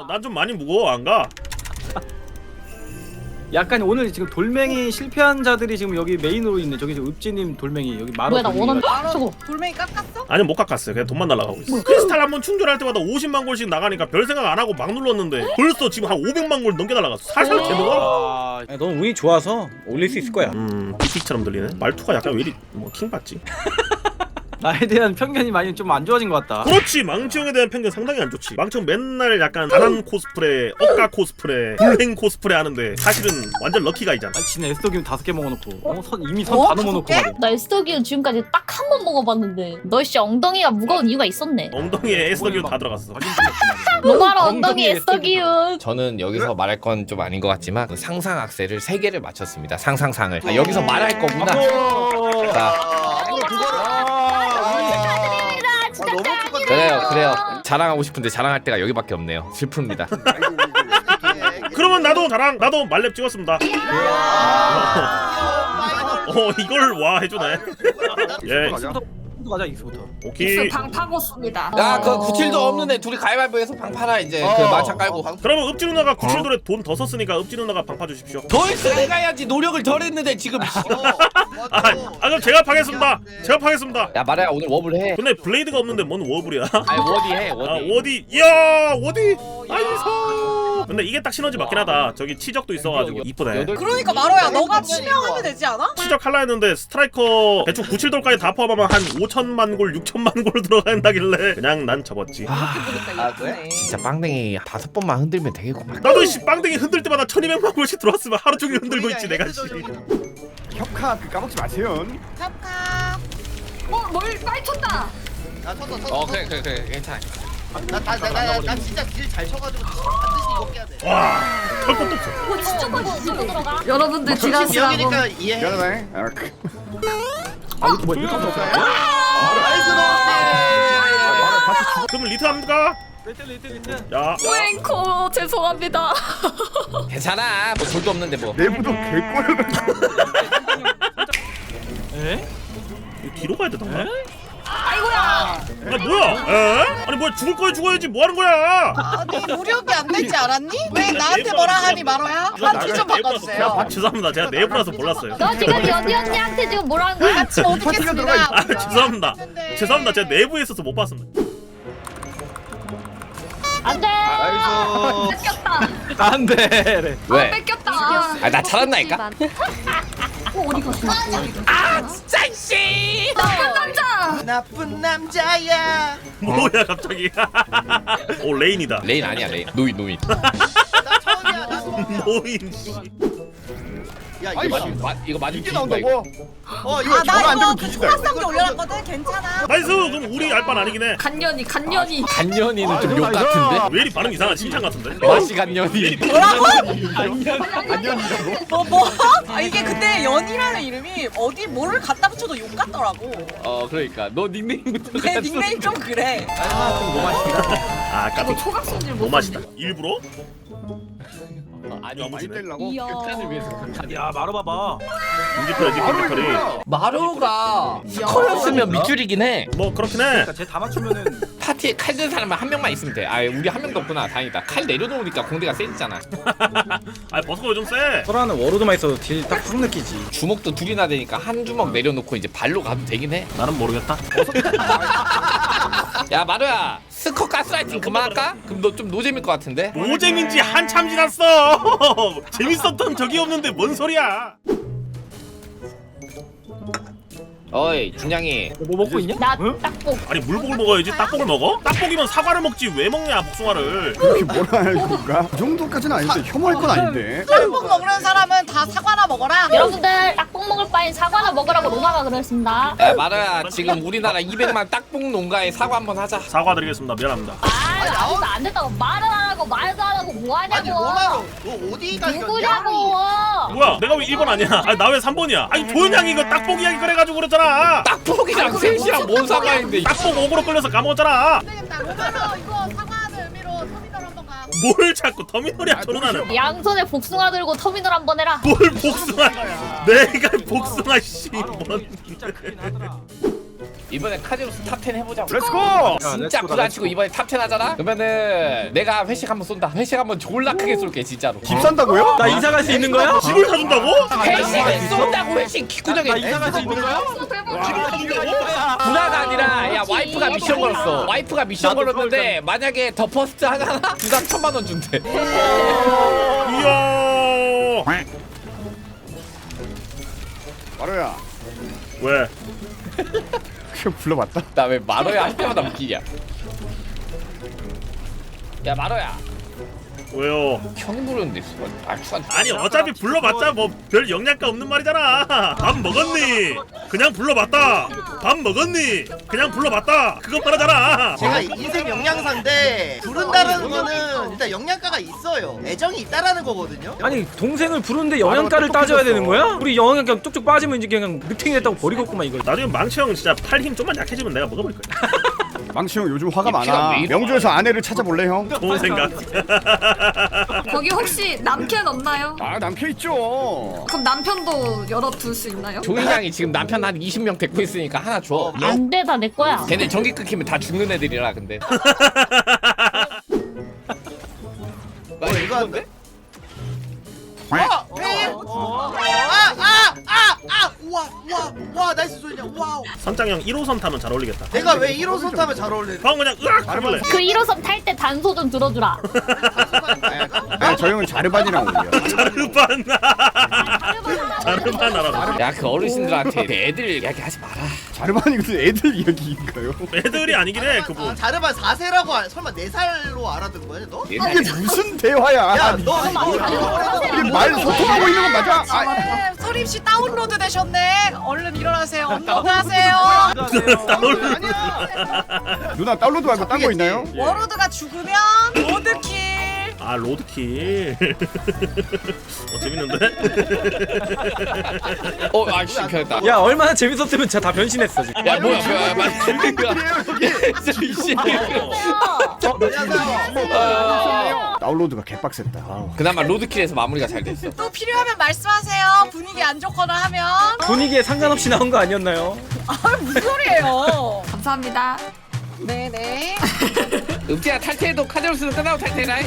어, 난 좀 많이 무거워 안 가? 약간 오늘 지금 돌멩이 실패한 자들이 지금 여기 메인으로 있네. 저기 저 읍지님 돌멩이 여기 마루. 뭐야 나 돌멩이. 원한 저거 돌멩이 깎았어? 아니 못 깎았어요 그냥 돈만 날라가고 있어 크리스탈 한 번 충전할 때마다 50만 골씩 나가니까 별 생각 안 하고 막 눌렀는데 벌써 지금 한 500만 골 넘게 날라갔어 살살 개먹어? 아, 야, 넌 운이 좋아서 올릴 수 있을 거야. 음 피픽처럼 들리네 말투가 약간 왜 이리 뭐 킹받지? 나에 대한 편견이 많이 좀 안 좋아진 것 같다. 그렇지 망치형에 대한 편견 상당히 안 좋지 망치형 맨날 약간 가난 코스프레 억가 코스프레 불행 코스프레 하는데 사실은 완전 럭키가이잖아 아, 지네 에스더기움 다섯 개 먹어놓고 어? 선 이미 선 어? 다 넘어놓고? 말이야. 나 에스더기운 지금까지 딱 한 번 먹어봤는데 너 씨 엉덩이가 무거운 이유가 있었네 엉덩이에 에스더기로 다 들어갔어 로마로 엉덩이 엉덩이 에스더기운 저는 여기서 말할 건 좀 아닌 것 같지만 상상 악셀을 세 개를 맞췄습니다. 상상상을. 아, 여기서 말할 거구나. 자, 진짜 그래요, 그래요. 자랑하고 싶은데 자랑할 때가 여기밖에 없네요. 슬픕니다. 그러면 나도 나랑 나도 말렙 찍었습니다 어 이걸 와 해주네 예 익스부터 가자 익스부터. 오케이 방 파고 습니다 야, 그 구칠도 없는데 둘이 가위바위보해서 방 팔아 이제. 그 마차 깔고. 그러면 읍지 누나가 구칠돌에 돈 더 썼으니까 읍지 누나가 방파 주십시오 더 있으니 가야지 노력을 덜 했는데 지금. 아, 아 그럼 제가 파겠습니다. 제가 파겠습니다. 야, 말해야 오늘 워블 해. 근데 블레이드가 없는데 뭔 워블이야? 아니 워디 해, 아 워디. 워디. 이야 워디. 나이스. 근데 이게 딱 시너지 맞긴 하다. 저기 치적도 있어가지고 이쁘네. 여덟- 그러니까 마로야 너가 치명하면 되지 않아? 치적 할라 했는데 스트라이커 대충 97돌까지 다 포함하면 한 5천만 골 6천만 골 들어간다길래 그냥 난 접었지. 아 그래? 진짜 빵댕이 다섯 번만 흔들면 되겠구만. 나도 씨 빵댕이 흔들 때마다 1200만 골씩 들어왔으면 하루 종일 흔들고 있지 내가 씨 협카 그 까먹지 마세요. kap카 어 뭘 빨리 쳤다 나 쳤어 쳤어 어, 그래, 그래, 그래. 괜찮아. 나나나 진짜 딜 잘 쳐가지고 반드시 이거 깨야 돼 와, 털 것도 없어. 어 진짜 누구 누구 들어가? 여러분들 딜하시라고 미역이니까 이해해. 아, 그- 아 이거 뭐야 이거 없어. 나이스 너 그러면 리트 합니까? 리틀 리틀 리틀. 야, 앵커 죄송합니다 괜찮아. 뭐 돌도 없는데 뭐. 내부도 개꼬여. 이거 뒤로 가야 되던가? 아이고야 아니 뭐야? 에? 아니 뭐야 죽을 거야 죽어야지 뭐 하는 거야? 아니 무력이 안 되지 않았니? 왜 나한테 뭐라 하니 마로야? 한티 좀 바꿔주세요 아, 죄송합니다. 제가 내부라서 몰랐어요. 너 지금 연희 언니한테 지금 뭐라는 거야? 같이 못 듣겠습니다 아, 죄송합니다. 죄송합니다. 제가 내부에 있어서 못 봤습니다. 안돼 뺏겼다 안돼. 그래. 왜? 뺏겼다 아, 나 잘한다니까. 어 어디 갔어? 짠씨. 나쁜 남자 나쁜 남자야 뭐야 갑자기? 오 레인이다. 레인 아니야, 레인. 노인, 노인. 나 처음이야 나 노인. 씨. 야 이거 맞, 맞, 이거 맞으면 이게 뒤진다, 이거. 나온다고? 어 이거 저거 안 아나 되면 이거 그 뒤진다, 초가성기 올려놨거든 괜찮아 나이스. 그럼 우리 알바는 아니긴 해. 간년이 간년이 간년이는 좀욕 아, 같은데. 왜 이리 반응 이상한 칭찬 같은데? 맛이 간년이. 뭐 뭐? 아 이게 근데 연이라는 이름이 어디 뭐를 갖다 붙여도 욕 같더라고 어, 그러니까 너 닉네임부터 내 닉네임 좀 그래 아, 아까 초각 손질 뭐 맛이다. 일부러? 아니, 야무지네. 때리려고? 이야 극한을 위해서 극한. 야 마루 봐봐. 인디플레지 인디플이. 마루가 스커였으면 밑줄이긴 해. 뭐 그렇긴 해. 그러니까 쟤다 맞추면은 파티에 칼 든 사람만 한 명만 있으면 돼. 아, 우리 한 명도 없구나. 다행이다. 칼 내려놓으니까 공대가 세지잖아. 아 버스가 요즘 세. 소라는 워로드만 있어도 딜딱확 느끼지. 주먹도 둘이나 되니까 한 주먹 내려놓고 이제 발로 가도 되긴 해. 나는 모르겠다. 야, 마루야. 스커 가스라이팅 그만할까? 그럼 너 좀 노잼일 것 같은데? 노잼인지 한참 지났어. 재밌었던 적이 없는데 뭔 소리야? 어이, 준양이. 뭐 먹고 있냐? 나 응? 딱복 아니 물복을 먹어야지 딱복을 먹어? 딱복이면 사과를 먹지 왜 먹냐 복숭아를 그렇게 뭐라 할 건가? 그 정도까지는 아닌데 혐오할 건 아닌데. 짬뽕 먹는 사람은 다 사과나 먹어라 여러분들 딱 복 먹을 바엔 사과나 먹으라고 로마가 그랬습니다. 야, 마루야. 지금 우리나라 200만 딱봉 농가에 사과 한번 하자. 사과드리겠습니다. 미안합니다. 아유 아무도 안 됐다고 말을 안 하고 말도 안 하고 뭐 아니 하냐고. 뭐라고? 너 어디가 누구냐고. 뭐야? 내가 왜 1번 아니야? 아니 나 왜 3번이야? 아니 조현양이 이거 딱복 이야기 그래가지고 그랬잖아. 딱봉이랑 셋이랑 뭔 상관인데? 딱복 억으로 끌려서 까먹었잖아. 되겠다 로마로 이거 사과 뭘 자꾸 터미널이야 저러나는. 양손에 복숭아 들고 터미널 한 번 해라. 뭘 복숭아. 내가 복숭아 씨뭔 진짜 크긴 하더라. 이번에 카디로스 탑10 해보자고. 렛츠고! 진짜 렛츠고다, 부단치고 이번에 탑10 하잖아? 그러면은 내가 회식 한번 쏜다. 회식 한번 졸라 크게 쏠게 진짜로. 집 산다고요? 나 이사 갈 수 있는 거야? 집을 사준다고? 회식을 쏜다고 회식 기구정에. 나 이사 갈 수 있는 거야? 구라가 아니라 야 와이프가 미션 걸었어. 와이프가 미션 나도 걸었는데 만약에 더 퍼스트 하잖아? 두당 천만 원 준대. 이야 그냥 불러봤다? 나 왜 마로야 할 때마다 웃기냐? 야 마로야 왜요? 형 부르는데 수가 말투가 아니 어차피 불러봤자 뭐 별 영양가 없는 말이잖아 밥 먹었니? 그냥 불러봤다 밥 먹었니? 그냥 불러봤다 그것만 하잖아 제가 인생 영양사인데 부른다라는 거는 일단 영양가가 있어요. 애정이 있다라는 거거든요. 아니 동생을 부르는데 영양가를 따져야 되는 거야? 우리 영양가 쭉쭉 빠지면 이제 그냥 늑탱이 됐다고 버리겠구만 이걸 나중에 망치 형 진짜 팔 힘 좀만 약해지면 내가 먹어버릴 거야 망치 형 요즘 화가 이 피가 많아 왜? 명주에서 아내를 찾아볼래 형? 좋은 생각 거기 혹시 남편 없나요? 아 남편 있죠 그럼 남편도 열어둘 수 있나요? 조인 양이 지금 남편 한 20명 데리고 있으니까 하나 줘 안돼다내 거야 걔네 전기 끊기면 다 죽는 애들이라 근데 어, 이거 한데? 어! 아, 아, 아, 아, 와, 와, 와, 나이스 소리냐, 와우. 선장형 1호선 타면 잘 어울리겠다 내가 왜 1호선 타면 잘 어울리는? 형 그냥 으악 하길래 그 1호선 탈 때 단소 좀 들어주라 저 형은 자르반이랑 어울려 자르반 자르반 알아 야그 어르신들한테 애들 이야기 하지 마라 자르반이 무슨 애들 이야기인가요? 애들이 아니긴 해 아, 그분 자르반 4세라고 알, 설마 4살로 알아듣은 거야, 너? 이게 무슨 대화야 야, 너 이게 말 소통하고 있는 건 맞아? 아, 네, 소림 씨 다운로드 되셨네. 얼른 일어나세요. 업로드하세요. 아니야. 누나 다운로드 말고 딴 거 있나요? 워로드가 죽으면 로드킬. 아 로드킬 어 재밌는데? 어 아씨 편했다 야 얼마나 재밌었으면 진짜 다 변신했어 지금 야 뭐야 뭐야 말 안녕하세요. 다운로드가 개빡셌다 아우. 그나마 로드킬에서 마무리가 잘 됐어 또 필요하면 말씀하세요. 분위기 안 좋거나 하면. 분위기에 상관없이 나온 거 아니었나요? 아 무슨 소리예요? 감사합니다. 네네. 읍지야 탈퇴해도 카데로스는 끝나고 탈퇴라